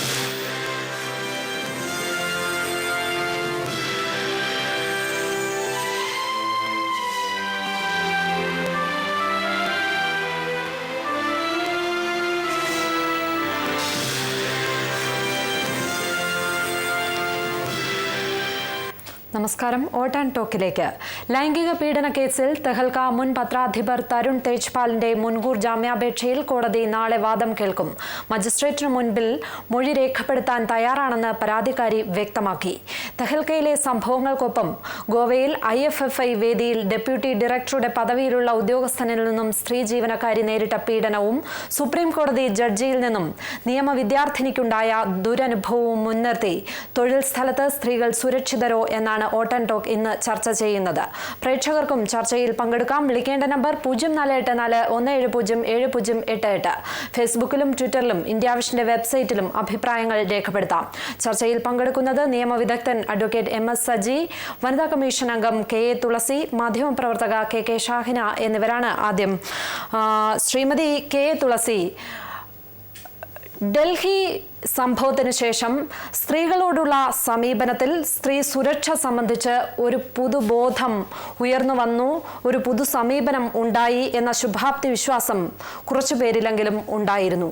Thank you. നമസ്കാരം. Out and ടോക്കിലേക്ക്. ലൈംഗിക പീഡന കേസിൽ തെഹൽക്ക മുൻ പത്രാധിപർ തരുൺ തേജ്പാലിന്റെ മുൻകൂർ ജാമ്യാപേക്ഷയിൽ കോടതി നാളെ വാദം കേൾക്കും. മജിസ്ട്രേറ്റിന് മുൻപിൽ മൊഴി രേഖപ്പെടുത്താൻ തയ്യാറാണെന്ന് പരാതിക്കാരി വ്യക്തമാക്കി. തെഹൽക്കയിലെ സംഭവങ്ങൾക്കൊപ്പം ഗോവയിൽ ഐ എഫ് എഫ് ഐ വേദിയിൽ ഡെപ്യൂട്ടി ഡയറക്ടറുടെ പദവിയിലുള്ള ഉദ്യോഗസ്ഥനിൽ നിന്നും സ്ത്രീ ജീവനക്കാരി നേരിട്ട പീഡനവും സുപ്രീം കോടതി ജഡ്ജിയിൽ നിന്നും നിയമ വിദ്യാർത്ഥിനിക്കുണ്ടായ ദുരനുഭവവും മുൻനിർത്തി. തൊഴിൽ സ്ഥലത്ത് സ്ത്രീകൾ സുരക്ഷിതരോ എന്നാണ് ഓട്ടൻ ടോക്ക് ഇന്ന് ചർച്ച ചെയ്യുന്നത്. പ്രേക്ഷകർക്കും ചർച്ചയിൽ പങ്കെടുക്കാം. വിളിക്കേണ്ട നമ്പർ പൂജ്യം നാല് എട്ട് നാല് ഒന്ന് ഏഴ് പൂജ്യം ഏഴ് പൂജ്യം എട്ട് എട്ട്. ഫേസ്ബുക്കിലും ട്വിറ്ററിലും ഇന്ത്യ വിഷന്റെ വെബ്സൈറ്റിലും അഭിപ്രായങ്ങൾ രേഖപ്പെടുത്താം. ചർച്ചയിൽ പങ്കെടുക്കുന്നത് നിയമവിദഗ്ധൻ അഡ്വക്കേറ്റ് എം എസ് സജി വനിതാ കമ്മീഷൻ അംഗം കെ എ തുളസി മാധ്യമപ്രവർത്തക കെ കെ ഷാഹിന എന്നിവരാണ് ആദ്യം. ശ്രീമതി കെ എ തുളസി ഡൽഹി സംഭവത്തിന് ശേഷം സ്ത്രീകളോടുള്ള സമീപനത്തിൽ സ്ത്രീ സുരക്ഷ സംബന്ധിച്ച് ഒരു പുതുബോധം ഉയർന്നു വന്നു. ഒരു പുതു സമീപനം ഉണ്ടായി എന്ന ശുഭാപ്തി വിശ്വാസം കുറച്ചു പേരിലെങ്കിലും ഉണ്ടായിരുന്നു.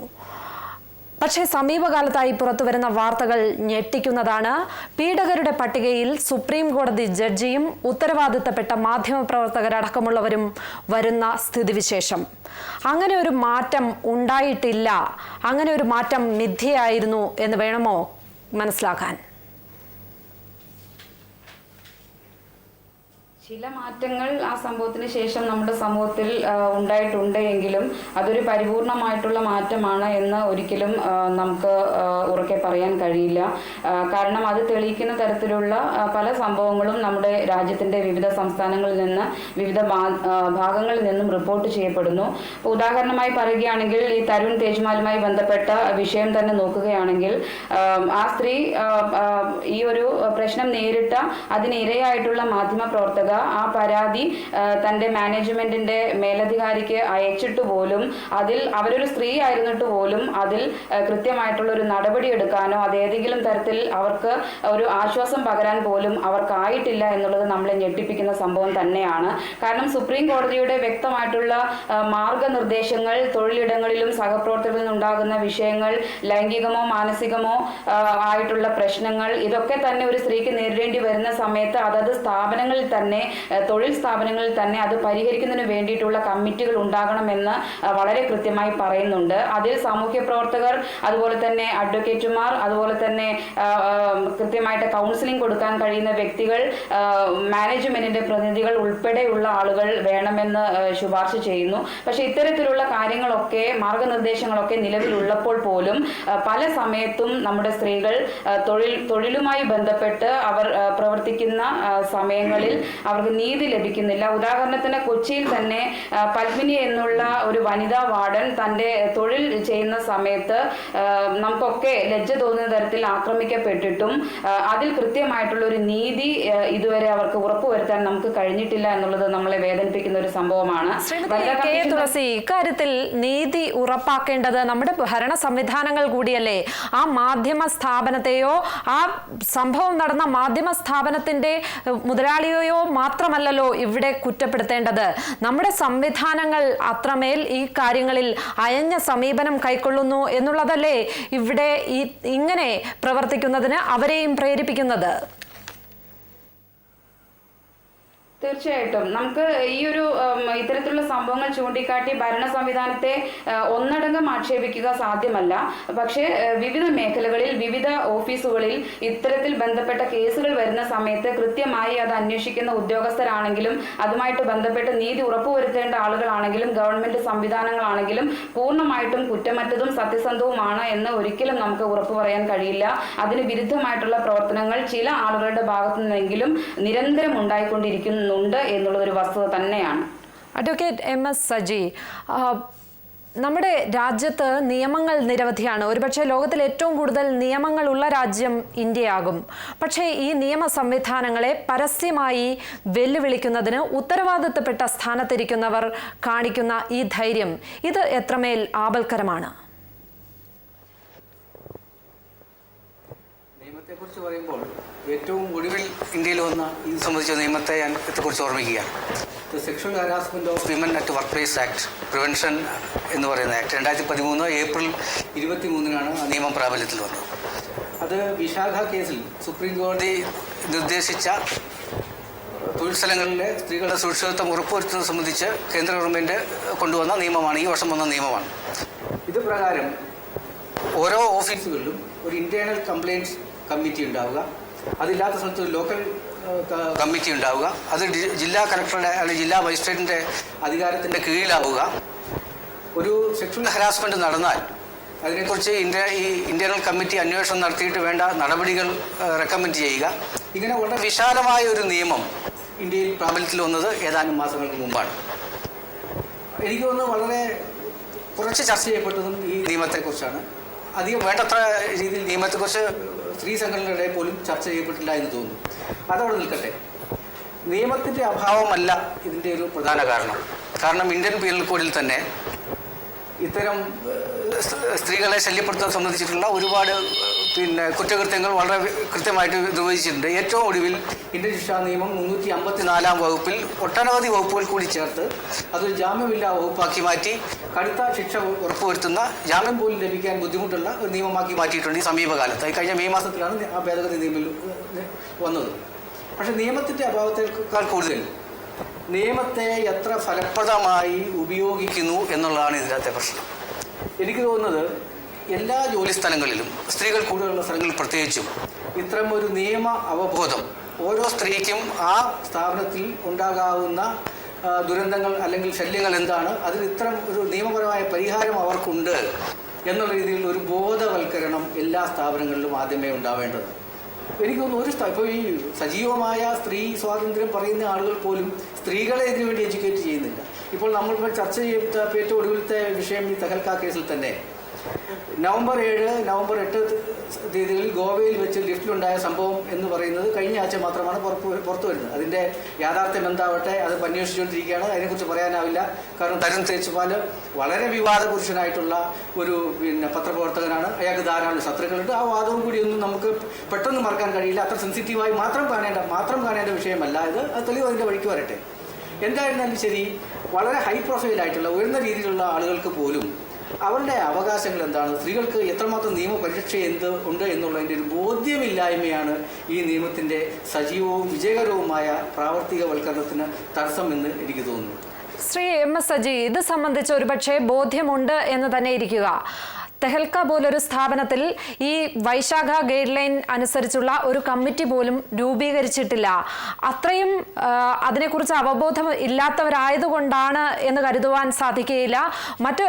പക്ഷേ സമീപകാലത്തായി പുറത്തുവരുന്ന വാർത്തകൾ ഞെട്ടിക്കുന്നതാണ്. പീഡകരുടെ പട്ടികയിൽ സുപ്രീം കോടതി ജഡ്ജിയും ഉത്തരവാദിത്തപ്പെട്ട മാധ്യമപ്രവർത്തകരടക്കമുള്ളവരും വരുന്ന സ്ഥിതിവിശേഷം. അങ്ങനെ ഒരു മാറ്റം ഉണ്ടായിട്ടില്ല. അങ്ങനെ ഒരു മാറ്റം മിഥ്യയായിരുന്നു എന്ന് വേണമോ മനസ്സിലാക്കാൻ? ചില മാറ്റങ്ങൾ ആ സംഭവത്തിന് ശേഷം നമ്മുടെ സമൂഹത്തിൽ ഉണ്ടായിട്ടുണ്ട് എങ്കിലും അതൊരു പരിപൂർണമായിട്ടുള്ള മാറ്റമാണ് എന്ന് ഒരിക്കലും നമുക്ക് ഉറക്കെ പറയാൻ കഴിയില്ല. കാരണം അത് തെളിയിക്കുന്ന തരത്തിലുള്ള പല സംഭവങ്ങളും നമ്മുടെ രാജ്യത്തിന്റെ വിവിധ സംസ്ഥാനങ്ങളിൽ നിന്ന് വിവിധ ഭാഗങ്ങളിൽ നിന്നും റിപ്പോർട്ട് ചെയ്യപ്പെടുന്നു. ഉദാഹരണമായി പറയുകയാണെങ്കിൽ ഈ തരുൺ തേജ്മാലുമായി ബന്ധപ്പെട്ട വിഷയം തന്നെ നോക്കുകയാണെങ്കിൽ ആ, സ്ത്രീ ഈ ഒരു പ്രശ്നം നേരിട്ട അതിനിരയായിട്ടുള്ള മാധ്യമ പ്രവർത്തക ആ പരാതി തന്റെ മാനേജ്മെന്റിന്റെ മേലധികാരിക്ക് അയച്ചിട്ട് പോലും അതിൽ അവരൊരു സ്ത്രീ ആയിരുന്നിട്ട് പോലും അതിൽ കൃത്യമായിട്ടുള്ള ഒരു നടപടി എടുക്കാനോ അത് ഏതെങ്കിലും തരത്തിൽ അവർക്ക് ഒരു ആശ്വാസം പകരാൻ പോലും അവർക്കായിട്ടില്ല എന്നുള്ളത് നമ്മളെ ഞെട്ടിപ്പിക്കുന്ന സംഭവം തന്നെയാണ്. കാരണം സുപ്രീം കോടതിയുടെ വ്യക്തമായിട്ടുള്ള മാർഗനിർദ്ദേശങ്ങൾ തൊഴിലിടങ്ങളിലും സഹപ്രവർത്തകരിൽ നിന്നുണ്ടാകുന്ന വിഷയങ്ങൾ ലൈംഗികമോ മാനസികമോ ആയിട്ടുള്ള പ്രശ്നങ്ങൾ ഇതൊക്കെ തന്നെ ഒരു സ്ത്രീക്ക് നേരിടേണ്ടി വരുന്ന സമയത്ത് അതത് സ്ഥാപനങ്ങളിൽ തന്നെ തൊഴിൽ സ്ഥാപനങ്ങളിൽ തന്നെ അത് പരിഹരിക്കുന്നതിന് വേണ്ടിയിട്ടുള്ള കമ്മിറ്റികൾ ഉണ്ടാകണമെന്ന് വളരെ കൃത്യമായി പറയുന്നുണ്ട്. അതിൽ സാമൂഹ്യ പ്രവർത്തകർ അതുപോലെ തന്നെ അഡ്വക്കേറ്റുമാർ അതുപോലെ തന്നെ കൃത്യമായിട്ട് കൗൺസിലിംഗ് കൊടുക്കാൻ കഴിയുന്ന വ്യക്തികൾ മാനേജ്മെന്റിന്റെ പ്രതിനിധികൾ ഉൾപ്പെടെയുള്ള ആളുകൾ വേണമെന്ന് ശുപാർശ ചെയ്യുന്നു. പക്ഷെ ഇത്തരത്തിലുള്ള കാര്യങ്ങളൊക്കെ മാർഗനിർദ്ദേശങ്ങളൊക്കെ നിലവിലുള്ളപ്പോൾ പോലും പല സമയത്തും നമ്മുടെ സ്ത്രീകൾ തൊഴിൽ തൊഴിലുമായി ബന്ധപ്പെട്ട് അവർ പ്രവർത്തിക്കുന്ന സമയങ്ങളിൽ സമയങ്ങളിൽ അവർക്ക് നീതി ലഭിക്കുന്നില്ല. ഉദാഹരണത്തിന് കൊച്ചിയിൽ തന്നെ പത്മിനി എന്നുള്ള ഒരു വനിതാ വാർഡൻ തന്റെ തൊഴിൽ ചെയ്യുന്ന സമയത്ത് നമുക്കൊക്കെ ലജ്ജ തോന്നുന്ന തരത്തിൽ ആക്രമിക്കപ്പെട്ടിട്ടും അതിൽ കൃത്യമായിട്ടുള്ള ഒരു നീതി ഇതുവരെ അവർക്ക് ഉറപ്പുവരുത്താൻ നമുക്ക് കഴിഞ്ഞിട്ടില്ല എന്നുള്ളത് നമ്മളെ വേദനിപ്പിക്കുന്ന ഒരു സംഭവമാണ്. തുളസി ഇക്കാര്യത്തിൽ നീതി ഉറപ്പാക്കേണ്ടത് നമ്മുടെ ഭരണ സംവിധാനങ്ങൾ കൂടിയല്ലേ? ആ മാധ്യമ സ്ഥാപനത്തെയോ ആ സംഭവം നടന്ന മാധ്യമ സ്ഥാപനത്തിന്റെ മുതലാളിയെയോ മാത്രമല്ലല്ലോ ഇവിടെ കുറ്റപ്പെടുത്തേണ്ടത്. നമ്മുടെ സംവിധാനങ്ങൾ അത്രമേൽ ഈ കാര്യങ്ങളിൽ അയഞ്ഞ സമീപനം കൈക്കൊള്ളുന്നു എന്നുള്ളതല്ലേ ഇവിടെ ഈ ഇങ്ങനെ പ്രവർത്തിക്കുന്നതിന് അവരെയും പ്രേരിപ്പിക്കുന്നത്? തീർച്ചയായിട്ടും. നമുക്ക് ഈ ഒരു ഇത്തരത്തിലുള്ള സംഭവങ്ങൾ ചൂണ്ടിക്കാട്ടി ഭരണ സംവിധാനത്തെ ഒന്നടങ്കം ആക്ഷേപിക്കുക സാധ്യമല്ല. പക്ഷേ വിവിധ മേഖലകളിൽ വിവിധ ഓഫീസുകളിൽ ഇത്തരത്തിൽ ബന്ധപ്പെട്ട കേസുകൾ വരുന്ന സമയത്ത് കൃത്യമായി അത് അന്വേഷിക്കുന്ന ഉദ്യോഗസ്ഥരാണെങ്കിലും അതുമായിട്ട് ബന്ധപ്പെട്ട് നീതി ഉറപ്പുവരുത്തേണ്ട ആളുകളാണെങ്കിലും ഗവൺമെന്റ് സംവിധാനങ്ങളാണെങ്കിലും പൂർണമായിട്ടും കുറ്റമറ്റതും സത്യസന്ധവുമാണ് എന്ന് ഒരിക്കലും നമുക്ക് ഉറപ്പു പറയാൻ കഴിയില്ല. അതിന് വിരുദ്ധമായിട്ടുള്ള പ്രവർത്തനങ്ങൾ ചില ആളുകളുടെ ഭാഗത്തു നിന്നെങ്കിലും നിരന്തരം ഉണ്ടായിക്കൊണ്ടിരിക്കുന്നുണ്ട് എന്നുള്ളത് ഒരു വസ്തുത തന്നെയാണ്. അഡ്വക്കേറ്റ് എം എസ് സജി നമ്മുടെ രാജ്യത്ത് നിയമങ്ങൾ നിരവധിയാണ്. ഒരുപക്ഷെ ലോകത്തിൽ ഏറ്റവും കൂടുതൽ നിയമങ്ങളുള്ള രാജ്യം ഇന്ത്യയാകും. പക്ഷേ ഈ നിയമ സംവിധാനങ്ങളെ പരസ്യമായി വെല്ലുവിളിക്കുന്നതിന് ഉത്തരവാദിത്തപ്പെട്ട സ്ഥാനത്തിരിക്കുന്നവർ കാണിക്കുന്ന ഈ ധൈര്യം ഇത് എത്രമേൽ ആപൽക്കരമാണ്? നിയമത്തെക്കുറിച്ച് പറയുമ്പോൾ ഏറ്റവും ഒടുവിൽ ഇന്ത്യയിൽ വന്ന ഇത് സംബന്ധിച്ച നിയമത്തെ ഞാൻ ഇതേക്കുറിച്ച് ഓർമ്മിക്കുകയാണ് the sexual harassment of women at work place act prevention എന്ന് പറയുന്ന ആക്ട് രണ്ടായിരത്തി പതിമൂന്ന് ഏപ്രിൽ ഇരുപത്തി മൂന്നിനാണ് ആ നിയമം പ്രാബല്യത്തിൽ വന്നത്. അത് വിശാഖ കേസിൽ സുപ്രീം കോടതി നിർദ്ദേശിച്ച തൊഴിൽ സ്ഥലങ്ങളിലെ സ്ത്രീകളുടെ സുരക്ഷിതത്വം ഉറപ്പുവരുത്തുന്നത് സംബന്ധിച്ച് കേന്ദ്ര ഗവൺമെന്റ് കൊണ്ടുവന്ന നിയമമാണ്. ഈ വർഷം വന്ന നിയമമാണ്. ഇത് പ്രകാരം ഓരോ ഓഫീസുകളിലും ഒരു ഇന്റേണൽ കംപ്ലയിൻസ് കമ്മിറ്റി ഉണ്ടാവുക. അതില്ലാത്ത സ്ഥലത്ത് ലോക്കൽ കമ്മിറ്റി ഉണ്ടാവുക. അത് ജില്ലാ കളക്ടറുടെ അല്ലെങ്കിൽ ജില്ലാ മജിസ്ട്രേറ്റിന്റെ അധികാരത്തിന്റെ കീഴിലാവുക. ഒരു സെക്ഷൽ ഹരാസ്മെന്റ് നടന്നാൽ അതിനെക്കുറിച്ച് ഇന്ത്യ ഈ ഇന്റേണൽ കമ്മിറ്റി അന്വേഷണം നടത്തിയിട്ട് വേണ്ട നടപടികൾ റെക്കമെൻഡ് ചെയ്യുക. ഇങ്ങനെ വളരെ വിശാലമായ ഒരു നിയമം ഇന്ത്യയിൽ പ്രാബല്യത്തിൽ വന്നത് ഏതാനും മാസങ്ങൾക്ക് മുമ്പാണ്. എനിക്ക് തോന്നുന്നു വളരെ കുറച്ച് ചർച്ച ചെയ്യപ്പെട്ടതും ഈ നിയമത്തെക്കുറിച്ചാണ്. അധികം വേണ്ടത്ര രീതിയിൽ നിയമത്തെക്കുറിച്ച് സ്ത്രീ സംഘടനകളുടെ പോലും ചർച്ച ചെയ്യപ്പെട്ടില്ല എന്ന് തോന്നുന്നു. അതവിടെ നിൽക്കട്ടെ. നിയമത്തിന്റെ അഭാവമല്ല ഇതിന്റെ ഒരു പ്രധാന കാരണം. കാരണം ഇന്ത്യൻ പീനൽ കോഡിൽ തന്നെ ഇത്തരം സ്ത്രീകളെ ശല്യപ്പെടുത്താൻ സംബന്ധിച്ചിട്ടുള്ള ഒരുപാട് പിന്നെ കുറ്റകൃത്യങ്ങൾ വളരെ കൃത്യമായിട്ട് നിർവഹിച്ചിട്ടുണ്ട്. ഏറ്റവും ഒടുവിൽ ഇന്ത്യൻ ശിക്ഷാ നിയമം മുന്നൂറ്റി അമ്പത്തിനാലാം വകുപ്പിൽ ഒട്ടനവധി വകുപ്പുകൾ കൂടി ചേർത്ത് അതൊരു ജാമ്യമില്ലാ വകുപ്പാക്കി മാറ്റി കടുത്ത ശിക്ഷ ഉറപ്പുവരുത്തുന്ന ജാമ്യം പോലും ലഭിക്കാൻ ബുദ്ധിമുട്ടുള്ള ഒരു നിയമമാക്കി മാറ്റിയിട്ടുണ്ട് ഈ സമീപകാലത്ത്. കഴിഞ്ഞ മെയ് മാസത്തിലാണ് ആ ഭേദഗതി നിയമം വന്നത്. പക്ഷെ നിയമത്തിന്റെ അഭാവത്തേക്കാൾ കൂടുതൽ നിയമത്തെ എത്ര ഫലപ്രദമായി ഉപയോഗിക്കുന്നു എന്നുള്ളതാണ് ഇതിനകത്തെ പ്രശ്നം. എനിക്ക് തോന്നുന്നത് എല്ലാ ജോലി സ്ഥലങ്ങളിലും സ്ത്രീകൾ കൂടുതലുള്ള സ്ഥലങ്ങളിൽ പ്രത്യേകിച്ചും ഇത്തരം ഒരു നിയമ അവബോധം ഓരോ സ്ത്രീക്കും ആ സ്ഥാപനത്തിൽ ഉണ്ടാകാവുന്ന ദുരന്തങ്ങൾ അല്ലെങ്കിൽ ശല്യങ്ങൾ എന്താണ് അതിന് ഇത്തരം ഒരു നിയമപരമായ പരിഹാരം അവർക്കുണ്ട് എന്നുള്ള രീതിയിൽ ഒരു ബോധവൽക്കരണം എല്ലാ സ്ഥാപനങ്ങളിലും ആദ്യമേ ഉണ്ടാവേണ്ടത്. എനിക്ക് തോന്നുന്നു ഒരു ഇപ്പോൾ ഈ സജീവമായ സ്ത്രീ സ്വാതന്ത്ര്യം പറയുന്ന ആളുകൾ പോലും സ്ത്രീകളെ ഇതിനുവേണ്ടി എഡ്യൂക്കേറ്റ് ചെയ്യുന്നില്ല. ഇപ്പോൾ നമ്മളിപ്പോൾ ചർച്ച ചെയ്ത ഏറ്റവും ഒടുവിലത്തെ വിഷയം ഈ തെഹൽക്ക കേസിൽ തന്നെ. നവംബർ ഏഴ് നവംബർ എട്ട് തീയതികളിൽ ഗോവയിൽ വെച്ച് ലിഫ്റ്റിലുണ്ടായ സംഭവം എന്ന് പറയുന്നത് കഴിഞ്ഞ ആഴ്ച മാത്രമാണ് പുറത്തു വരുന്നത്. അതിന്റെ യാഥാർത്ഥ്യം എന്താവട്ടെ അത് അന്വേഷിച്ചുകൊണ്ടിരിക്കുകയാണ്. അതിനെക്കുറിച്ച് പറയാനാവില്ല. കാരണം തരുൺ തേജ്പാൽ വളരെ വിവാദ പുരുഷനായിട്ടുള്ള ഒരു പിന്നെ പത്രപ്രവർത്തകനാണ്. അയാൾക്ക് ധാരാളം ശത്രുക്കളുണ്ട്. ആ വാദവും കൂടി ഒന്നും നമുക്ക് പെട്ടെന്ന് മറക്കാൻ കഴിയില്ല. അത്ര സെൻസിറ്റീവായി മാത്രം കാണേണ്ട മാത്രം കാണേണ്ട വിഷയമല്ല ഇത്. അത് തെളിവ് അതിന്റെ വഴിക്ക് വരട്ടെ. എന്തായിരുന്നാലും ശരി വളരെ ഹൈ പ്രൊഫൈൽ ആയിട്ടുള്ള ഉയർന്ന രീതിയിലുള്ള ആളുകൾക്ക് പോലും അവരുടെ അവകാശങ്ങൾ എന്താണ്? സ്ത്രീകൾക്ക് എത്രമാത്രം നിയമപരിരക്ഷ എന്ത് ഉണ്ട് എന്നുള്ളതിന്റെ ഒരു ബോധ്യമില്ലായ്മയാണ് ഈ നിയമത്തിന്റെ സജീവവും വിജയകരവുമായ പ്രാവർത്തികവൽക്കരണത്തിന് തടസ്സമെന്ന് എനിക്ക് തോന്നുന്നു. ശ്രീ എം എസ് സജി ഇത് സംബന്ധിച്ച് ഒരുപക്ഷെ ബോധ്യമുണ്ട് എന്ന് തന്നെ ഇരിക്കുക. തെഹൽക്ക പോലൊരു സ്ഥാപനത്തിൽ ഈ വൈശാഖ ഗൈഡ് ലൈൻ അനുസരിച്ചുള്ള ഒരു കമ്മിറ്റി പോലും രൂപീകരിച്ചിട്ടില്ല. അത്രയും അതിനെക്കുറിച്ച് അവബോധം ഇല്ലാത്തവരായതുകൊണ്ടാണ് എന്ന് കരുതുവാൻ സാധിക്കുകയില്ല. മറ്റ്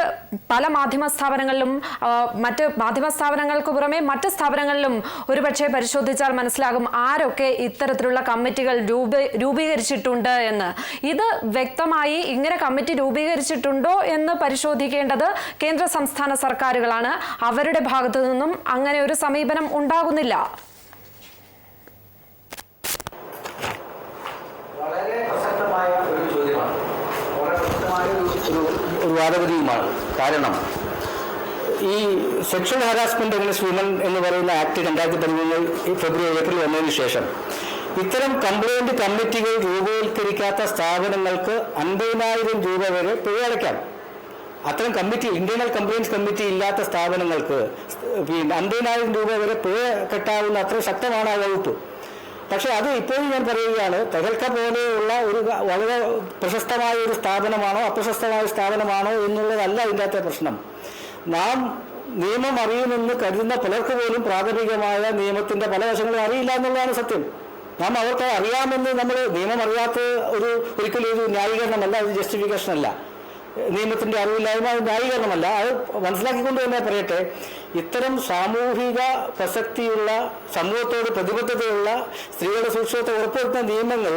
പല മാധ്യമ സ്ഥാപനങ്ങളിലും മറ്റ് മാധ്യമ സ്ഥാപനങ്ങൾക്ക് പുറമെ മറ്റ് സ്ഥാപനങ്ങളിലും ഒരുപക്ഷെ പരിശോധിച്ചാൽ മനസ്സിലാകും ആരൊക്കെ ഇത്തരത്തിലുള്ള കമ്മിറ്റികൾ രൂപ രൂപീകരിച്ചിട്ടുണ്ട് എന്ന്. ഇത് വ്യക്തമായി ഇങ്ങനെ കമ്മിറ്റി രൂപീകരിച്ചിട്ടുണ്ടോ എന്ന് പരിശോധിക്കേണ്ടത് കേന്ദ്ര സംസ്ഥാന സർക്കാരുകളാണ്. അവരുടെ ഭാഗത്തു നിന്നും അങ്ങനെ ഒരു സമീപനം ഉണ്ടാകുന്നില്ല. വളരെ ഒരു ചോദ്യമാണ്. വളരെ ഒരു കാരണം ഈ സെക്ഷൽ ഹാരാസ്മെന്റ് അഗൻസ്റ്റ് വിമൻ എന്ന് പറയുന്ന ആക്ട് രണ്ടായിരത്തി പതിമൂന്ന് ഫെബ്രുവരി ഏപ്രിൽ വന്നതിന് ശേഷം ഇത്തരം കംപ്ലൈന്റ് കമ്മിറ്റികൾ രൂപവത്കരിക്കാത്ത സ്ഥാപനങ്ങൾക്ക് അൻപതിനായിരം രൂപ വരെ പിഴ അടയ്ക്കാം അത്തരം കമ്മിറ്റി ഇന്റേണൽ കംപ്ലയിൻസ് കമ്മിറ്റി ഇല്ലാത്ത സ്ഥാപനങ്ങൾക്ക് പിന്നെ അൻപതിനായിരം രൂപ വരെ പിഴ കെട്ടാവുന്ന അത്ര ശക്തമാണ് ആ വകുപ്പ്. പക്ഷെ അത് ഇപ്പോഴും ഞാൻ പറയുകയാണ് തെഹൽക്ക പോലെയുള്ള ഒരു വളരെ പ്രശസ്തമായ ഒരു സ്ഥാപനമാണോ അപ്രശസ്തമായ സ്ഥാപനമാണോ എന്നുള്ളതല്ല ഇതിന്റെ പ്രശ്നം. നാം നിയമം അറിയുമെന്ന് കരുതുന്ന പലർക്ക് പോലും പ്രാഥമികമായ നിയമത്തിന്റെ പല വശങ്ങളും അറിയില്ല എന്നുള്ളതാണ് സത്യം. നാം അവർക്ക് അറിയാമെന്ന് നമ്മൾ നിയമം അറിയാത്ത ഒരു ഒരിക്കലും ഒരു ന്യായീകരണമല്ല ഒരു ജസ്റ്റിഫിക്കേഷൻ അല്ല. നിയമത്തിന്റെ അറിവില്ലായ്മ ന്യായീകരണമല്ല. അത് മനസ്സിലാക്കിക്കൊണ്ട് തന്നെ പറയട്ടെ ഇത്തരം സാമൂഹിക പ്രസക്തിയുള്ള സമൂഹത്തോട് പ്രതിബദ്ധതയുള്ള സ്ത്രീകളുടെ സുരക്ഷിതത്തെ ഉറപ്പുവരുത്തുന്ന നിയമങ്ങൾ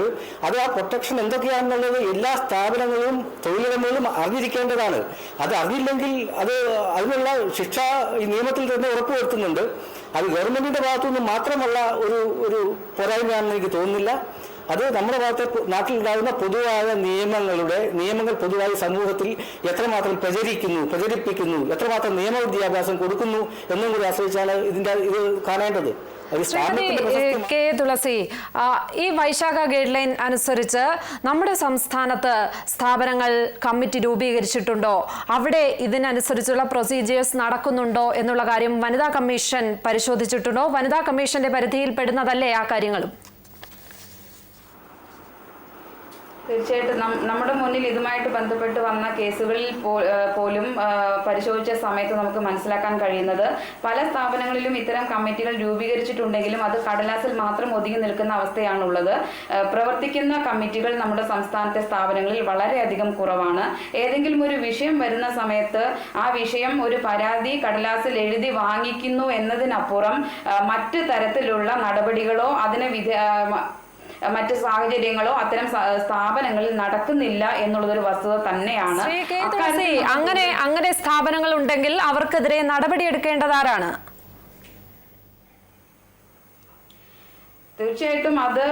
അത് ആ പ്രൊട്ടക്ഷൻ എന്തൊക്കെയാണെന്നുള്ളത് എല്ലാ സ്ഥാപനങ്ങളും തൊഴിലുടമകളും അറിഞ്ഞിരിക്കേണ്ടതാണ്. അത് അറിഞ്ഞില്ലെങ്കിൽ അത് അതിനുള്ള ശിക്ഷ ഈ നിയമത്തിൽ തന്നെ ഉറപ്പുവരുത്തുന്നുണ്ട്. അത് ഗവൺമെന്റിന്റെ ഭാഗത്തുനിന്ന് മാത്രമല്ല ഒരു ഒരു പോരായ്മയാണെന്ന് എനിക്ക് തോന്നുന്നില്ല. അത് നമ്മുടെ ഭാഗത്തെ നാട്ടിലുണ്ടാകുന്ന പൊതുവായ നിയമങ്ങളുടെ നിയമങ്ങൾ പൊതുവായി സമൂഹത്തിൽ എത്രമാത്രം പ്രചരിക്കുന്നു പ്രചരിപ്പിക്കുന്നു എത്രമാത്രം നിയമ വിദ്യാഭ്യാസം കൊടുക്കുന്നു എന്നും കൂടി ആശ്രയിച്ചാണ് ഇതിന്റെ ഇത് കാണേണ്ടത്. കെ തുളസി ഈ വൈശാഖ ഗൈഡ് ലൈൻ അനുസരിച്ച് നമ്മുടെ സംസ്ഥാനത്ത് സ്ഥാപനങ്ങൾ കമ്മിറ്റി രൂപീകരിച്ചിട്ടുണ്ടോ? അവിടെ ഇതിനനുസരിച്ചുള്ള പ്രൊസീജിയേഴ്സ് നടക്കുന്നുണ്ടോ എന്നുള്ള കാര്യം വനിതാ കമ്മീഷൻ പരിശോധിച്ചിട്ടുണ്ടോ? വനിതാ കമ്മീഷന്റെ പരിധിയിൽ പെടുന്നതല്ലേ ആ കാര്യങ്ങളും? തീർച്ചയായിട്ടും നമ്മുടെ മുന്നിൽ ഇതുമായിട്ട് ബന്ധപ്പെട്ട് വന്ന കേസുകളിൽ പോലും പരിശോധിച്ച സമയത്ത് നമുക്ക് മനസ്സിലാക്കാൻ കഴിയുന്നത് പല സ്ഥാപനങ്ങളിലും ഇത്തരം കമ്മിറ്റികൾ രൂപീകരിച്ചിട്ടുണ്ടെങ്കിലും അത് കടലാസിൽ മാത്രം ഒതുങ്ങി നിൽക്കുന്ന അവസ്ഥയാണുള്ളത്. പ്രവർത്തിക്കുന്ന കമ്മിറ്റികൾ നമ്മുടെ സംസ്ഥാനത്തെ സ്ഥാപനങ്ങളിൽ വളരെയധികം കുറവാണ്. ഏതെങ്കിലും ഒരു വിഷയം വരുന്ന സമയത്ത് ആ വിഷയം ഒരു പരാതി കടലാസിൽ എഴുതി വാങ്ങിക്കുന്നു എന്നതിനപ്പുറം മറ്റു തരത്തിലുള്ള നടപടികളോ അതിനെ വിധ മറ്റ് സാഹചര്യങ്ങളോ അത്തരം സ്ഥാപനങ്ങളിൽ നടക്കുന്നില്ല എന്നുള്ളതൊരു വസ്തുത തന്നെയാണ്. അങ്ങനെ അങ്ങനെ സ്ഥാപനങ്ങൾ ഉണ്ടെങ്കിൽ അവർക്കെതിരെ നടപടിയെടുക്കേണ്ടതാരാണ് തീർച്ചയായിട്ടും അത്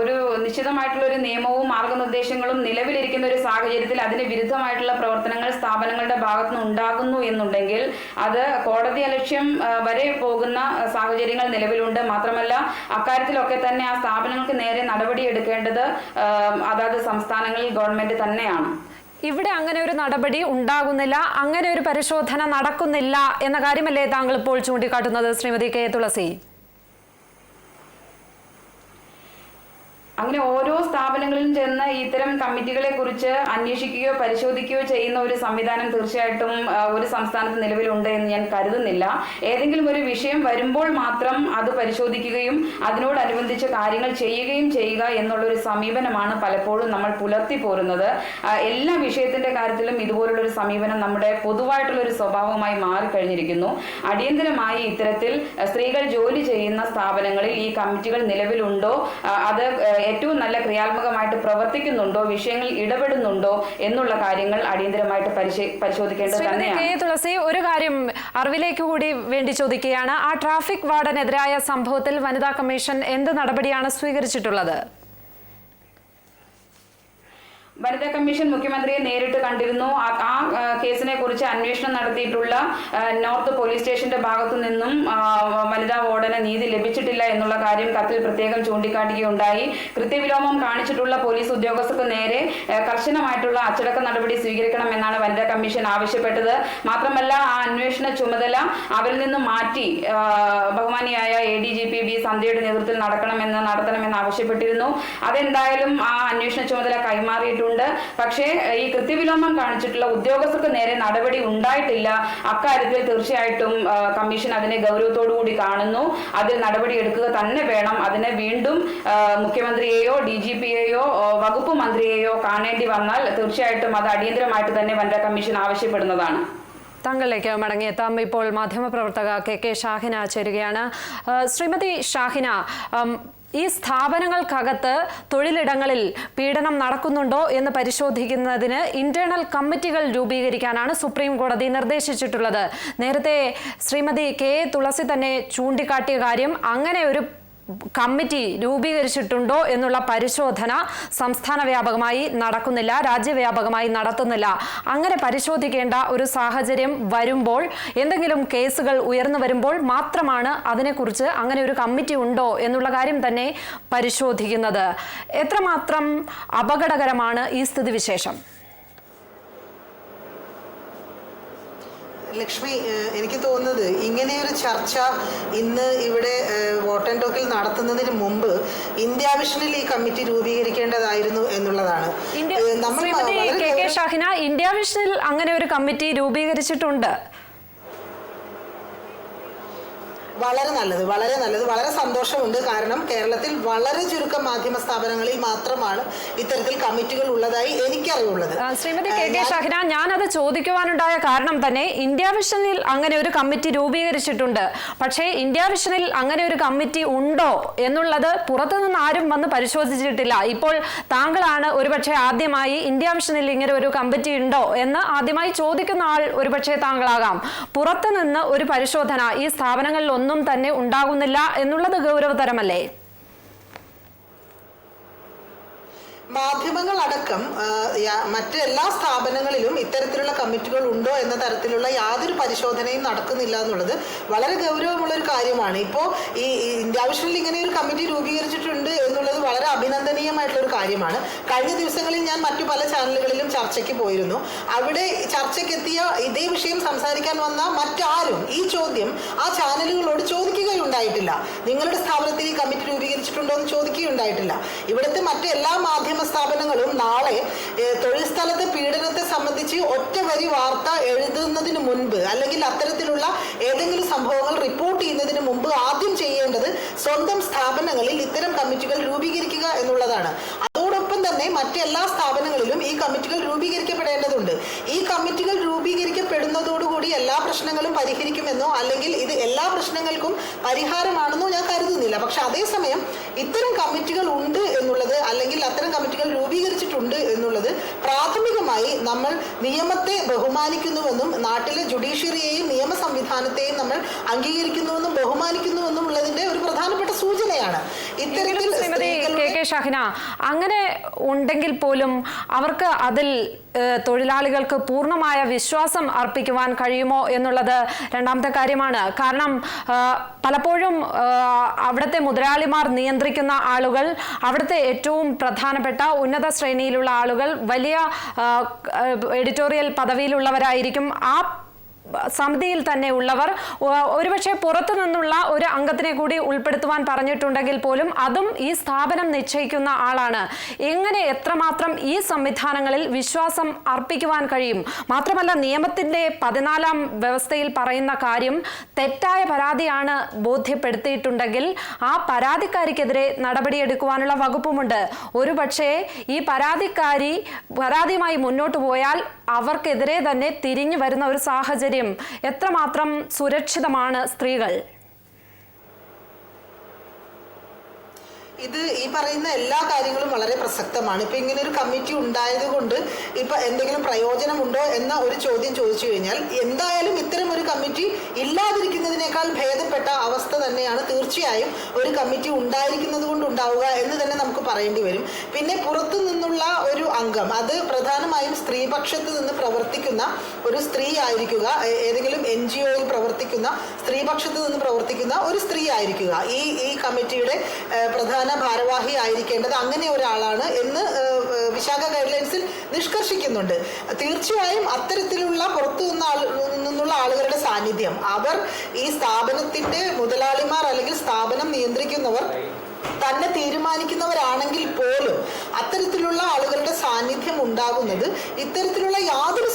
ഒരു നിശ്ചിതമായിട്ടുള്ള ഒരു നിയമവും മാർഗനിർദ്ദേശങ്ങളും നിലവിലിരിക്കുന്ന ഒരു സാഹചര്യത്തിൽ അതിന് വിരുദ്ധമായിട്ടുള്ള പ്രവർത്തനങ്ങൾ സ്ഥാപനങ്ങളുടെ ഭാഗത്തു നിന്ന് ഉണ്ടാകുന്നു എന്നുണ്ടെങ്കിൽ അത് കോടതി അലക്ഷ്യം വരെ പോകുന്ന സാഹചര്യങ്ങൾ നിലവിലുണ്ട്. മാത്രമല്ല അക്കാര്യത്തിലൊക്കെ തന്നെ ആ സ്ഥാപനങ്ങൾക്ക് നേരെ നടപടി എടുക്കേണ്ടത് അതാത് സംസ്ഥാനങ്ങളിൽ ഗവൺമെന്റ് തന്നെയാണ്. ഇവിടെ അങ്ങനെ ഒരു നടപടി ഉണ്ടാകുന്നില്ല അങ്ങനെ ഒരു പരിശോധന നടക്കുന്നില്ല എന്ന കാര്യമല്ലേ താങ്കൾ ഇപ്പോൾ ചൂണ്ടിക്കാട്ടുന്നത് ശ്രീമതി കെ. തുളസി? അങ്ങനെ ഓരോ സ്ഥാപനങ്ങളിലും ചെന്ന് ഇത്തരം കമ്മിറ്റികളെ കുറിച്ച് അന്വേഷിക്കുകയോ പരിശോധിക്കുകയോ ചെയ്യുന്ന ഒരു സംവിധാനം തീർച്ചയായിട്ടും ഒരു സംസ്ഥാനത്ത് നിലവിലുണ്ട് എന്ന് ഞാൻ കരുതുന്നില്ല. ഏതെങ്കിലും ഒരു വിഷയം വരുമ്പോൾ മാത്രം അത് പരിശോധിക്കുകയും അതിനോടനുബന്ധിച്ച് കാര്യങ്ങൾ ചെയ്യുകയും ചെയ്യുക എന്നുള്ളൊരു സമീപനമാണ് പലപ്പോഴും നമ്മൾ പുലർത്തി പോരുന്നത്. എല്ലാ വിഷയത്തിന്റെ കാര്യത്തിലും ഇതുപോലുള്ള ഒരു സമീപനം നമ്മുടെ പൊതുവായിട്ടുള്ള ഒരു സ്വഭാവമായി മാറിക്കഴിഞ്ഞിരിക്കുന്നു. അടിയന്തരമായി ഇത്തരത്തിൽ സ്ത്രീകൾ ജോലി ചെയ്യുന്ന സ്ഥാപനങ്ങളിൽ ഈ കമ്മിറ്റികൾ നിലവിലുണ്ടോ? അത് ഏറ്റവും നല്ല ക്രിയാത്മകമായിട്ട് പ്രവർത്തിക്കുന്നുണ്ടോ വിഷയങ്ങളിൽ ഇടപെടുന്നുണ്ടോ എന്നുള്ള കാര്യങ്ങൾ അടിയന്തരമായിട്ട് പരിശേ- പരിശോധിക്കേണ്ടത് തന്നെയാണ്. തുളസി ഒരു കാര്യം അറിവിലേക്ക് കൂടി വേണ്ടി ചോദിക്കുകയാണ്. ആ ട്രാഫിക് വാർഡനെതിരായ സംഭവത്തിൽ വനിതാ കമ്മീഷൻ എന്ത് നടപടിയാണ് സ്വീകരിച്ചിട്ടുള്ളത്? വനിതാ കമ്മീഷൻ മുഖ്യമന്ത്രിയെ നേരിട്ട് കണ്ടിരുന്നു. ആ- കേസിനെ കുറിച്ച് അന്വേഷണം നടത്തിയിട്ടുള്ള നോർത്ത് പോലീസ് സ്റ്റേഷന്റെ ഭാഗത്തു നിന്നും വനിതാ വാർഡന് നീതി ലഭിച്ചിട്ടില്ല എന്നുള്ള കാര്യം കത്തിൽ പ്രത്യേകം ചൂണ്ടിക്കാട്ടുകയുണ്ടായി കൃത്യവിലോമം കാണിച്ചിട്ടുള്ള പോലീസ് ഉദ്യോഗസ്ഥർക്ക് നേരെ കർശനമായിട്ടുള്ള അച്ചടക്ക നടപടി സ്വീകരിക്കണമെന്നാണ് വനിതാ കമ്മീഷൻ ആവശ്യപ്പെട്ടത്. മാത്രമല്ല ആ അന്വേഷണ ചുമതല അവരിൽ നിന്ന് മാറ്റി ബഹുമാനിയായ A D G P B സന്ധ്യയുടെ നേതൃത്വത്തിൽ നടക്കണമെന്ന് നടത്തണമെന്ന് ആവശ്യപ്പെട്ടിരുന്നു. അതെന്തായാലും ആ അന്വേഷണ ചുമതല കൈമാറിയിട്ടുണ്ട്. പക്ഷേ ഈ കൃത്യവിലോമം കാണിച്ചിട്ടുള്ള ഉദ്യോഗസ്ഥർക്ക് നേരെ നടപടി ഉണ്ടായിട്ടില്ല. അക്കാര്യത്തിൽ തീർച്ചയായിട്ടും കമ്മീഷൻ അതിനെ ഗൗരവത്തോടു കൂടി കാണുന്നു. അതിൽ നടപടി എടുക്കുക തന്നെ വേണം. അതിനെ വീണ്ടും മുഖ്യമന്ത്രിയെയോ ഡി ജി പിയെയോ വകുപ്പ് മന്ത്രിയെയോ കാണേണ്ടി വന്നാൽ തീർച്ചയായിട്ടും അത് അടിയന്തരമായിട്ട് തന്നെ വനിതാ കമ്മീഷൻ ആവശ്യപ്പെടുന്നതാണ്. താങ്കളിലേക്ക് മടങ്ങിയെത്താം. ഇപ്പോൾ മാധ്യമപ്രവർത്തക കെ കെ ഷാഹിന ചേരുകയാണ്. ശ്രീമതി ഷാഹിന ഈ സ്ഥാപനങ്ങൾക്കകത്ത് തൊഴിലിടങ്ങളിൽ പീഡനം നടക്കുന്നുണ്ടോ എന്ന് പരിശോധിക്കുന്നതിന് ഇന്റേണൽ കമ്മിറ്റികൾ രൂപീകരിക്കാനാണ് സുപ്രീം കോടതി നിർദ്ദേശിച്ചിട്ടുള്ളത്. നേരത്തെ ശ്രീമതി കെ. തുളസി തന്നെ ചൂണ്ടിക്കാട്ടിയ കാര്യം അങ്ങനെ ഒരു കമ്മിറ്റി രൂപീകരിച്ചിട്ടുണ്ടോ എന്നുള്ള പരിശോധന സംസ്ഥാന വ്യാപകമായി നടക്കുന്നില്ല രാജ്യവ്യാപകമായി നടത്തുന്നില്ല. അങ്ങനെ പരിശോധിക്കേണ്ട ഒരു സാഹചര്യം വരുമ്പോൾ എന്തെങ്കിലും കേസുകൾ ഉയർന്നു വരുമ്പോൾ മാത്രമാണ് അതിനെക്കുറിച്ച് അങ്ങനെ ഒരു കമ്മിറ്റി ഉണ്ടോ എന്നുള്ള കാര്യം തന്നെ പരിശോധിക്കുന്നത്. എത്രമാത്രം അപകടകരമാണ് ഈ സ്ഥിതിവിശേഷം? ലക്ഷ്മി എനിക്ക് തോന്നുന്നത് ഇങ്ങനെയൊരു ചർച്ച ഇന്ന് ഇവിടെ വോട്ട് ആൻഡ് ടോക്കിൽ നടത്തുന്നതിന് മുമ്പ് ഇന്ത്യ വിഷനിൽ ഈ കമ്മിറ്റി രൂപീകരിക്കേണ്ടതായിരുന്നു എന്നുള്ളതാണ്. നമ്മൾ ഷാഹിന ഇന്ത്യ വിഷനിൽ അങ്ങനെ ഒരു കമ്മിറ്റി രൂപീകരിച്ചിട്ടുണ്ട്. വളരെ നല്ലത് വളരെ നല്ലത് വളരെ സന്തോഷമുണ്ട്. കാരണം കേരളത്തിൽ വളരെ ചുരുക്കം മാധ്യമ സ്ഥാപനങ്ങളിൽ മാത്രമാണ് ഇത്തരത്തിൽ കമ്മിറ്റികൾ ഉള്ളതായി എനിക്കറിവുള്ളത്. ശ്രീമതി കെ കെ ഞാൻ- ഷാഹിന ഞാനത് ചോദിക്കുവാനുണ്ടായ കാരണം തന്നെ ഇന്ത്യ വിഷനിൽ അങ്ങനെ ഒരു കമ്മിറ്റി രൂപീകരിച്ചിട്ടുണ്ട്. പക്ഷേ ഇന്ത്യ വിഷനിൽ അങ്ങനെ ഒരു കമ്മിറ്റി ഉണ്ടോ എന്നുള്ളത് പുറത്തുനിന്ന് ആരും വന്ന് പരിശോധിച്ചിട്ടില്ല. ഇപ്പോൾ താങ്കളാണ് ഒരുപക്ഷെ ആദ്യമായി ഇന്ത്യ വിഷനിൽ ഇങ്ങനെ ഒരു കമ്മിറ്റി ഉണ്ടോ എന്ന് ആദ്യമായി ചോദിക്കുന്ന ആൾ ഒരുപക്ഷെ താങ്കളാകാം. പുറത്തുനിന്ന് ഒരു പരിശോധന ഈ സ്ഥാപനങ്ങളിൽ ഒന്നും തന്നെ ഉണ്ടാകുന്നില്ല എന്നുള്ളത് ഗൗരവതരമല്ലേ? മാധ്യമങ്ങളടക്കം മറ്റെല്ലാ സ്ഥാപനങ്ങളിലും ഇത്തരത്തിലുള്ള കമ്മിറ്റികൾ ഉണ്ടോ എന്ന തരത്തിലുള്ള യാതൊരു പരിശോധനയും നടക്കുന്നില്ല എന്നുള്ളത് വളരെ ഗൗരവമുള്ള ഒരു കാര്യമാണ്. ഇപ്പോൾ ഈ ഇന്ത്യാവിഷനിൽ ഇന്ത്യ വിഷനിൽ ഇങ്ങനെ ഒരു കമ്മിറ്റി രൂപീകരിച്ചിട്ടുണ്ട് എന്നുള്ളത് വളരെ അഭിനന്ദനീയമായിട്ടുള്ള ഒരു കാര്യമാണ്. കഴിഞ്ഞ ദിവസങ്ങളിൽ ഞാൻ മറ്റു പല ചാനലുകളിലും ചർച്ചയ്ക്ക് പോയിരുന്നു. അവിടെ ചർച്ചയ്ക്കെത്തിയ ഇതേ വിഷയം സംസാരിക്കാൻ വന്ന മറ്റാരും ഈ ചോദ്യം ആ ചാനലുകളോട് ചോദിക്കുകയുണ്ടായിട്ടില്ല. നിങ്ങളുടെ സ്ഥാപനത്തിൽ ഈ കമ്മിറ്റി രൂപീകരിച്ചിട്ടുണ്ടോ എന്ന് ചോദിക്കുകയുണ്ടായിട്ടില്ല. ഇവിടുത്തെ മറ്റെല്ലാ മാധ്യമ സ്ഥാപനങ്ങളും നാളെ തൊഴിൽ സ്ഥലത്തെ പീഡനത്തെ സംബന്ധിച്ച് ഒറ്റ വരി വാർത്ത എഴുതുന്നതിന് മുൻപ് അല്ലെങ്കിൽ അത്തരത്തിലുള്ള ഏതെങ്കിലും സംഭവങ്ങൾ റിപ്പോർട്ട് ചെയ്യുന്നതിന് മുമ്പ് ആദ്യം ചെയ്യേണ്ടത് സ്വന്തം സ്ഥാപനങ്ങളിൽ ഇത്തരം കമ്മിറ്റികൾ രൂപീകരിക്കുക എന്നുള്ളതാണ്. അതോടൊപ്പം തന്നെ മറ്റെല്ലാ സ്ഥാപനങ്ങളിലും ഈ കമ്മിറ്റികൾ രൂപീകരിക്കപ്പെടേണ്ടതുണ്ട്. ഈ കമ്മിറ്റികൾ രൂപീകരിക്കപ്പെടുന്നതോടുകൂടി എല്ലാ പ്രശ്നങ്ങളും പരിഹരിക്കുമെന്നോ അല്ലെങ്കിൽ ഇത് എല്ലാ പ്രശ്നങ്ങൾക്കും പരിഹാരമാണെന്നോ ഞാൻ കരുതുന്നില്ല. പക്ഷെ അതേസമയം ഇത്തരം കമ്മിറ്റികൾ ഉണ്ട് എന്നുള്ളത് അല്ലെങ്കിൽ അത്തരം കമ്മിറ്റികൾ രൂപീകരിച്ചിട്ടുണ്ട് എന്നുള്ളത് പ്രാഥമികമായി നമ്മൾ നിയമത്തെ ബഹുമാനിക്കുന്നുവെന്നും നാട്ടിലെ ജുഡീഷ്യറിയെയും നിയമ സംവിധാനത്തെയും നമ്മൾ അംഗീകരിക്കുന്നുവെന്നും ബഹുമാനിക്കുന്നുവെന്നും ഉള്ളതിന്റെ ഒരു പ്രധാനപ്പെട്ട സൂചനയാണ്. ഇത്തരത്തിൽ കെ കെ ഷഹന അങ്ങനെ ഉണ്ടെങ്കിൽ പോലും അവർക്ക് അതിൽ തൊഴിലാളികൾക്ക് പൂർണമായ വിശ്വാസം അർപ്പിക്കുവാൻ കഴിയുമോ എന്നുള്ളത് രണ്ടാമത്തെ കാര്യമാണ്. കാരണം പലപ്പോഴും അവിടുത്തെ മുതലാളിമാർ നിയന്ത്രിക്കുന്ന ആളുകൾ അവിടുത്തെ ഏറ്റവും പ്രധാനപ്പെട്ട ഉന്നത ശ്രേണിയിലുള്ള ആളുകൾ വലിയ എഡിറ്റോറിയൽ പദവിയിലുള്ളവരായിരിക്കും. ആ സമിതിയിൽ തന്നെ ഉള്ളവർ ഒരുപക്ഷെ പുറത്തു നിന്നുള്ള ഒരു അംഗത്തിനെ കൂടി ഉൾപ്പെടുത്തുവാൻ പറഞ്ഞിട്ടുണ്ടെങ്കിൽ പോലും അതും ഈ സ്ഥാപനം നിശ്ചയിക്കുന്ന ആളാണ്. എങ്ങനെ എത്രമാത്രം ഈ സംവിധാനങ്ങളിൽ വിശ്വാസം അർപ്പിക്കുവാൻ കഴിയും? മാത്രമല്ല നിയമത്തിന്റെ പതിനാലാം വ്യവസ്ഥയിൽ പറയുന്ന കാര്യം തെറ്റായ പരാതിയാണ് ബോധ്യപ്പെടുത്തിയിട്ടുണ്ടെങ്കിൽ ആ പരാതിക്കാരിക്കെതിരെ നടപടിയെടുക്കുവാനുള്ള വകുപ്പുമുണ്ട്. ഒരുപക്ഷെ ഈ പരാതിക്കാരി പരാതിയുമായി മുന്നോട്ട് പോയാൽ അവർക്കെതിരെ തന്നെ തിരിഞ്ഞു വരുന്ന ഒരു സാഹചര്യം എത്രമാത്രം സുരക്ഷിതമാണ് സ്ത്രീകൾ? ഇത് ഈ പറയുന്ന എല്ലാ കാര്യങ്ങളും വളരെ പ്രസക്തമാണ്. ഇപ്പൊ ഇങ്ങനെ ഒരു കമ്മിറ്റി ഉണ്ടായത് കൊണ്ട് ഇപ്പൊ എന്തെങ്കിലും പ്രയോജനമുണ്ടോ എന്ന ഒരു ചോദ്യം ചോദിച്ചു കഴിഞ്ഞാൽ എന്തായാലും ഇത്തരം ഒരു കമ്മിറ്റി ഇല്ലാതിരിക്കുന്നതിനേക്കാൾ ഭേദപ്പെട്ട അവസ്ഥ തന്നെയാണ് തീർച്ചയായും ഒരു കമ്മിറ്റി ഉണ്ടായിരിക്കുന്നത് കൊണ്ട് ഉണ്ടാവുക എന്ന് തന്നെ നമുക്ക് പറയേണ്ടി വരും. പിന്നെ പുറത്തു നിന്നുള്ള ഒരു അംഗം അത് പ്രധാനമായും സ്ത്രീപക്ഷത്ത് നിന്ന് പ്രവർത്തിക്കുന്ന ഒരു സ്ത്രീ ആയിരിക്കുക ഏതെങ്കിലും എൻ ജി ഒയിൽ പ്രവർത്തിക്കുന്ന സ്ത്രീപക്ഷത്ത് നിന്ന് പ്രവർത്തിക്കുന്ന ഒരു സ്ത്രീ ആയിരിക്കുക. ഈ ഈ കമ്മിറ്റിയുടെ ഏ, പ്രധാന ഭാരവാഹി ആയിരിക്കേണ്ടത് അങ്ങനെ ഒരാളാണ് എന്ന് വിശാഖ ഗൈഡ്ലൈൻസിൽ നിഷ്കർഷിക്കുന്നുണ്ട്. തീർച്ചയായും അത്തരത്തിലുള്ള പുറത്തു നിന്ന ആൾ നിന്നുള്ള ആളുകളുടെ സാന്നിധ്യം അവർ ഈ സ്ഥാപനത്തിന്റെ മുതലാളിമാർ അല്ലെങ്കിൽ സ്ഥാപനം നിയന്ത്രിക്കുന്നവർ തന്നെ തീരുമാനിക്കുന്നവരാണെങ്കിൽ പോലും അത്തരത്തിലുള്ള ആളുകളുടെ സാന്നിധ്യം ഉണ്ടാകുന്നത് ഇത്തരത്തിലുള്ള യാതൊരു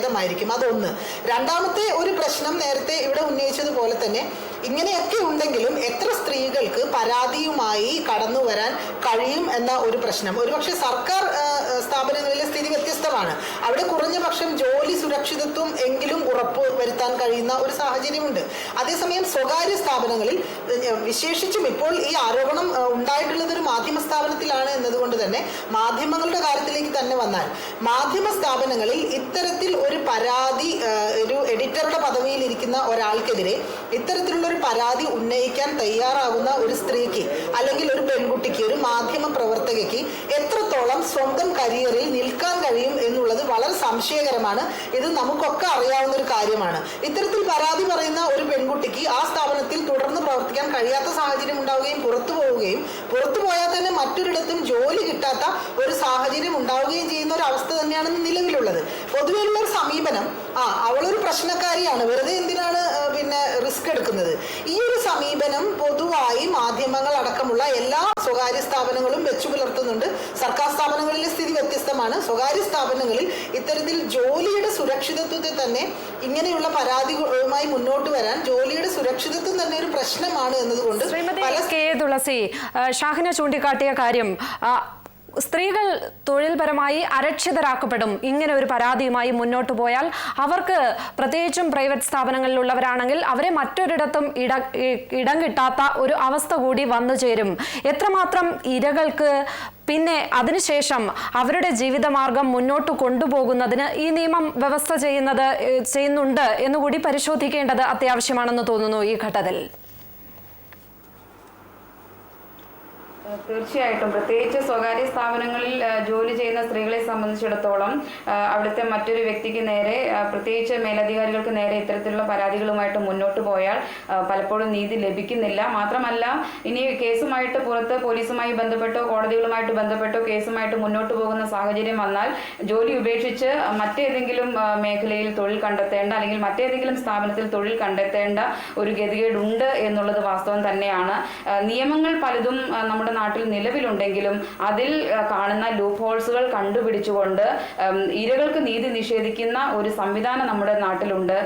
ഭേദമായിരിക്കും അതൊന്ന്. രണ്ടാമത്തെ ഒരു പ്രശ്നം നേരത്തെ ഇവിടെ ഉന്നയിച്ചതുപോലെ തന്നെ ഇങ്ങനെയൊക്കെ ഉണ്ടെങ്കിലും എത്ര സ്ത്രീകൾക്ക് പരാതിയുമായി കടന്നു വരാൻ കഴിയും എന്ന ഒരു പ്രശ്നം. ഒരുപക്ഷെ സർക്കാർ സ്ഥിതി അവിടെ കുറഞ്ഞ പക്ഷം ജോലി സുരക്ഷിതത്വം എങ്കിലും ഉറപ്പ് വരുത്താൻ കഴിയുന്ന ഒരു സാഹചര്യമുണ്ട്. അതേസമയം സ്വകാര്യ സ്ഥാപനങ്ങളിൽ വിശേഷിച്ചും ഇപ്പോൾ ഈ ആരോപണം ഉണ്ടായിട്ടുള്ളത് ഒരു മാധ്യമ സ്ഥാപനത്തിലാണ് എന്നതുകൊണ്ട് തന്നെ മാധ്യമങ്ങളുടെ കാര്യത്തിലേക്ക് തന്നെ വന്നാൽ മാധ്യമ സ്ഥാപനങ്ങളിൽ ഇത്തരത്തിൽ ഒരു പരാതി ഒരു എഡിറ്ററുടെ പദവിയിൽ ഇരിക്കുന്ന ഒരാൾക്കെതിരെ ഇത്തരത്തിലുള്ള ഒരു പരാതി ഉന്നയിക്കാൻ തയ്യാറാകുന്ന ഒരു സ്ത്രീക്ക് അല്ലെങ്കിൽ ഒരു പെൺകുട്ടിക്ക് ഒരു മാധ്യമ പ്രവർത്തകയ്ക്ക് എത്രത്തോളം സ്വന്തം കരിയറിൽ നിൽക്കാൻ കഴിയും എന്നുള്ളത് വളരെ സംശയകരമാണ്. ഇത് നമുക്കൊക്കെ അറിയാവുന്ന ഒരു കാര്യമാണ്. ഇത്തരത്തിൽ പരാതി പറയുന്ന ഒരു പെൺകുട്ടിക്ക് ആ സ്ഥാപനത്തിൽ തുടർന്ന് പ്രവർത്തിക്കാൻ കഴിയാത്ത സാഹചര്യം ഉണ്ടാവുകയും പുറത്തു പോവുകയും പുറത്തു പോയാൽ തന്നെ മറ്റൊരിടത്തും ജോലി കിട്ടാത്ത ഒരു സാഹചര്യം ഉണ്ടാവുകയും ചെയ്യുന്ന ഒരു അവസ്ഥ തന്നെയാണ് നിലവിലുള്ളത്. പൊതുവെയുള്ള ഒരു സമീപനം ആ അവളൊരു പ്രശ്നക്കാരിയാണ്. വെറുതെ എന്തിനാണ് പിന്നെ റിസ്ക് എടുക്കുന്നത്. ഈ ഒരു സമീപനം പൊതുവായി മാധ്യമങ്ങൾ അടക്കമുള്ള എല്ലാ സ്വകാര്യ സ്ഥാപനങ്ങളും വെച്ചു പുലർത്തുന്നുണ്ട്. സർക്കാർ സ്ഥാപനങ്ങളിലെ സ്ഥിതി വ്യത്യസ്തമാണ്. സ്വകാര്യ സ്ഥാപനങ്ങളിൽ ഇത്തരത്തിൽ ജോലിയുടെ സുരക്ഷിതത്വത്തെ തന്നെ ഇങ്ങനെയുള്ള പരാതികളുമായി മുന്നോട്ട് വരാൻ ജോലിയുടെ സുരക്ഷിതത്വം തന്നെ ഒരു പ്രശ്നമാണ് എന്നതുകൊണ്ട് പല ഷാഹിന ചൂണ്ടിക്കാട്ടിയ കാര്യം സ്ത്രീകൾ തൊഴിൽപരമായി അരക്ഷിതരാക്കപ്പെടും. ഇങ്ങനെ ഒരു പരാതിയുമായി മുന്നോട്ട് പോയാൽ അവർക്ക് പ്രത്യേകിച്ചും പ്രൈവറ്റ് സ്ഥാപനങ്ങളിലുള്ളവരാണെങ്കിൽ അവരെ മറ്റൊരിടത്തും ഇട ഇടം കിട്ടാത്ത ഒരു അവസ്ഥ കൂടി വന്നു ചേരും. എത്രമാത്രം ഇരകൾക്ക് പിന്നെ അതിനുശേഷം അവരുടെ ജീവിതമാർഗം മുന്നോട്ട് കൊണ്ടുപോകുന്നതിന് ഈ നിയമം വ്യവസ്ഥ ചെയ്യുന്നത് ചെയ്യുന്നുണ്ട് എന്നുകൂടി പരിശോധിക്കേണ്ടത് അത്യാവശ്യമാണെന്ന് തോന്നുന്നു ഈ ഘട്ടത്തിൽ. തീർച്ചയായിട്ടും. പ്രത്യേകിച്ച് സ്വകാര്യ സ്ഥാപനങ്ങളിൽ ജോലി ചെയ്യുന്ന സ്ത്രീകളെ സംബന്ധിച്ചിടത്തോളം അവിടുത്തെ മറ്റൊരു വ്യക്തിക്ക് നേരെ പ്രത്യേകിച്ച് മേലധികാരികൾക്ക് നേരെ ഇത്തരത്തിലുള്ള പരാതികളുമായിട്ട് മുന്നോട്ട് പോയാൽ പലപ്പോഴും നീതി ലഭിക്കുന്നില്ല. മാത്രമല്ല ഇനി കേസുമായിട്ട് പുറത്ത് പോലീസുമായി ബന്ധപ്പെട്ടോ കോടതികളുമായിട്ട് ബന്ധപ്പെട്ടോ കേസുമായിട്ട് മുന്നോട്ട് പോകുന്ന സാഹചര്യം വന്നാൽ ജോലി ഉപേക്ഷിച്ച് മറ്റേതെങ്കിലും മേഖലയിൽ തൊഴിൽ കണ്ടെത്തേണ്ട അല്ലെങ്കിൽ മറ്റേതെങ്കിലും സ്ഥാപനത്തിൽ തൊഴിൽ കണ്ടെത്തേണ്ട ഒരു ഗതികേടുണ്ട് എന്നുള്ളത് വാസ്തവം തന്നെയാണ്. നിയമങ്ങൾ പലതും നമ്മുടെ നാട്ടിൽ നിലവിലുണ്ടെങ്കിലും അതിൽ കാണുന്ന ലൂപ്പ് ഹോൾസുകൾ കണ്ടുപിടിച്ചുകൊണ്ട് ഇരകൾക്ക് നീതി നിഷേധിക്കുന്ന ഒരു സംവിധാനം നമ്മുടെ നാട്ടിലുണ്ട്.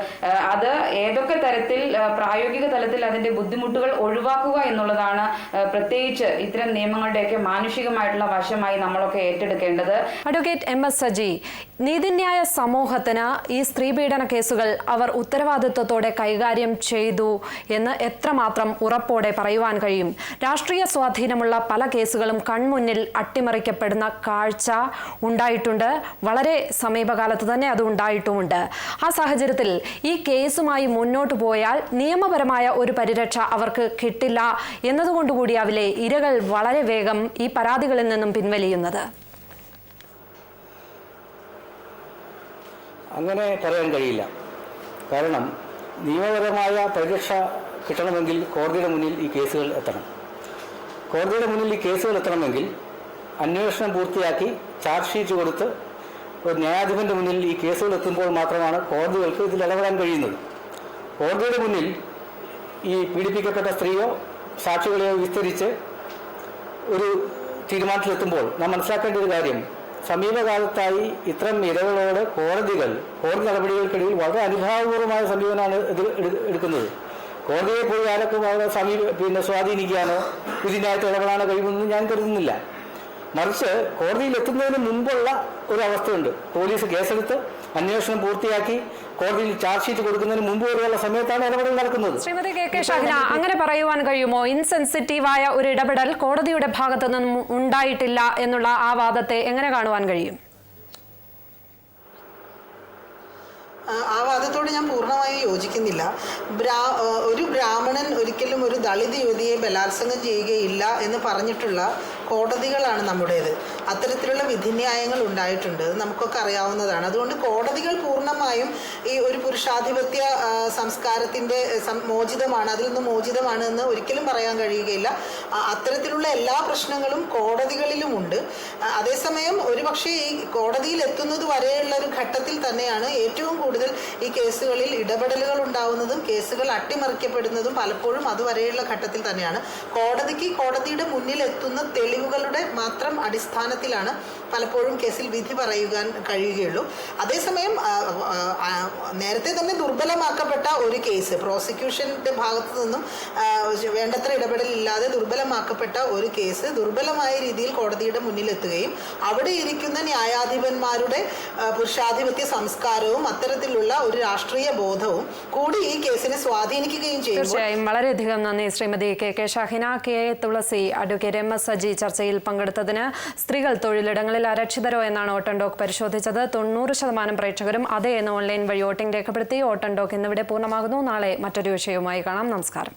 അത് ഏതൊക്കെ തരത്തിൽ പ്രായോഗിക തലത്തിൽ അതിന്റെ ബുദ്ധിമുട്ടുകൾ ഒഴിവാക്കുക എന്നുള്ളതാണ് പ്രത്യേകിച്ച് ഇത്തരം നിയമങ്ങളുടെയൊക്കെ മാനുഷികമായിട്ടുള്ള വശമായി നമ്മളൊക്കെ ഏറ്റെടുക്കേണ്ടത്. അഡ്വക്കേറ്റ് എം എസ് സജി നീതിന്യായ സമൂഹത്തിന് ഈ സ്ത്രീപീഡന കേസുകൾ അവർ ഉത്തരവാദിത്വത്തോടെ കൈകാര്യം ചെയ്തു എന്ന് എത്രമാത്രം ഉറപ്പോടെ പറയുവാൻ കഴിയും? രാഷ്ട്രീയ സ്വാധീനമുള്ള പല കേസുകളും കൺമുന്നിൽ അട്ടിമറിക്കപ്പെടുന്ന കാഴ്ച ഉണ്ടായിട്ടുണ്ട്. വളരെ സമീപകാലത്ത് തന്നെ അത് ഉണ്ടായിട്ടുമുണ്ട്. ആ സാഹചര്യത്തിൽ ഈ കേസുമായി മുന്നോട്ട് പോയാൽ നിയമപരമായ ഒരു പരിരക്ഷ അവർക്ക് കിട്ടില്ല എന്നതുകൊണ്ടുകൂടിയാവില്ലേ ഇരകൾ വളരെ വേഗം ഈ പരാതികളിൽ നിന്നും പിൻവലിയുന്നത്? അങ്ങനെ പറയാൻ കഴിയില്ല. കാരണം നിയമപരമായ പരിരക്ഷ കിട്ടണമെങ്കിൽ കോടതിയുടെ മുന്നിൽ ഈ കേസുകൾ എത്തണം. കോടതിയുടെ മുന്നിൽ ഈ കേസുകൾ എത്തണമെങ്കിൽ അന്വേഷണം പൂർത്തിയാക്കി ചാർജ് ഷീറ്റ് കൊടുത്ത് ഒരു ന്യായാധിപന്റെ മുന്നിൽ ഈ കേസുകൾ എത്തുമ്പോൾ മാത്രമാണ് കോടതികൾക്ക് ഇതിൽ ഇടപെടാൻ കഴിയുന്നത്. കോടതിയുടെ മുന്നിൽ ഈ പീഡിപ്പിക്കപ്പെട്ട സ്ത്രീയോ സാക്ഷികളെയോ വിസ്തരിച്ച് ഒരു തീരുമാനത്തിലെത്തുമ്പോൾ നാം മനസ്സിലാക്കേണ്ട ഒരു കാര്യം. സമീപകാലത്തായി ഇത്തരം ഇരകളോട് കോടതികൾ കോടതി നടപടികൾക്കിടയിൽ വളരെ അനുഭാവപൂർവമായ സമീപനമാണ് ഇത് എടുക്കുന്നത്. കോടതിയെ പോയി ആരൊക്കെ അവരെ സമീപ പിന്നെ സ്വാധീനിക്കാനോ ഇതിനകത്ത് ഇടപെടാനോ കഴിയുമെന്ന് ഞാൻ കരുതുന്നില്ല. മറിച്ച് കോടതിയിൽ എത്തുന്നതിന് മുമ്പുള്ള ഒരു അവസ്ഥയുണ്ട്. പോലീസ് കേസെടുത്ത് അന്വേഷണം പൂർത്തിയാക്കി കോടതിയിൽ ചാർജ് ഷീറ്റ് കൊടുക്കുന്നതിന് മുമ്പ് വരെയുള്ള സമയത്താണ് ഇടപെടൽ നടക്കുന്നത്. ശ്രീമതി കെ കെ ഷാഹിന അങ്ങനെ പറയുവാൻ കഴിയുമോ? ഇൻസെൻസിറ്റീവായ ഒരു ഇടപെടൽ കോടതിയുടെ ഭാഗത്തു നിന്നും ഉണ്ടായിട്ടില്ല എന്നുള്ള ആ വാദത്തെ എങ്ങനെ കാണുവാൻ കഴിയും? ആ, വാദത്തോട് ഞാൻ പൂർണമായി യോജിക്കുന്നില്ല. ബ്രാ ഒരു ബ്രാഹ്മണൻ ഒരിക്കലും ഒരു ദളിത് യുവതിയെ ബലാത്സംഗം ചെയ്യുകയില്ല എന്ന് പറഞ്ഞിട്ടുള്ള കോടതികളാണ് നമ്മുടേത്. അത്തരത്തിലുള്ള വിധിന്യായങ്ങൾ ഉണ്ടായിട്ടുണ്ട്. അത് നമുക്കൊക്കെ അറിയാവുന്നതാണ്. അതുകൊണ്ട് കോടതികൾ പൂർണമായും ഈ ഒരു പുരുഷാധിപത്യ സംസ്കാരത്തിന്റെ മോചിതമാണ് അതിൽ നിന്ന് മോചിതമാണ് എന്ന് ഒരിക്കലും പറയാൻ കഴിയുകയില്ല. അത്തരത്തിലുള്ള എല്ലാ പ്രശ്നങ്ങളും കോടതികളിലുമുണ്ട്. അതേസമയം ഒരുപക്ഷെ ഈ കോടതിയിൽ എത്തുന്നത് വരെയുള്ള ഒരു ഘട്ടത്തിൽ തന്നെയാണ് ഏറ്റവും കൂടുതൽ ഈ കേസുകളിൽ ഇടപെടലുകൾ ഉണ്ടാവുന്നതും കേസുകൾ അട്ടിമറിക്കപ്പെടുന്നതും പലപ്പോഴും അതുവരെയുള്ള ഘട്ടത്തിൽ തന്നെയാണ്. കോടതിക്ക് കോടതിയുടെ മുന്നിൽ എത്തുന്ന തെളിവുകളുടെ മാത്രം അടിസ്ഥാനത്തിലാണ് പലപ്പോഴും കേസിൽ വിധി പറയുവാൻ കഴിയുകയുള്ളൂ. അതേസമയം നേരത്തെ തന്നെ ദുർബലമാക്കപ്പെട്ട ഒരു കേസ് പ്രോസിക്യൂഷന്റെ ഭാഗത്തു നിന്നും വേണ്ടത്ര ഇടപെടലില്ലാതെ ദുർബലമാക്കപ്പെട്ട ഒരു കേസ് ദുർബലമായ രീതിയിൽ കോടതിയുടെ മുന്നിലെത്തുകയും അവിടെ ഇരിക്കുന്ന ന്യായാധിപന്മാരുടെ പുരുഷാധിപത്യ സംസ്കാരവും അത്തരത്തിലുള്ള ഒരു രാഷ്ട്രീയ ബോധവും കൂടി ഈ കേസിനെ സ്വാധീനിക്കുകയും ചെയ്യും തീർച്ചയായും. വളരെയധികം നന്ദി Shrimati K K Shahina K Thulasi advocate M S Saji ചർച്ചയിൽ പങ്കെടുത്തതിന് സ്ത്രീകൾ തൊഴിലിടങ്ങളിൽ അരക്ഷിതരോ എന്നാണ് ഓട്ടൻ ഡോക്ക് പരിശോധിച്ചത്. തൊണ്ണൂറ് ശതമാനം പ്രേക്ഷകരും അതേ എന്ന് ഓൺലൈൻ വഴി വോട്ടിംഗ് രേഖപ്പെടുത്തി ഓട്ടൻ ഡോക്ക് ഇന്നിവിടെ പൂർണമാകുന്നു. നാളെ മറ്റൊരു വിഷയവുമായി കാണാം. നമസ്കാരം.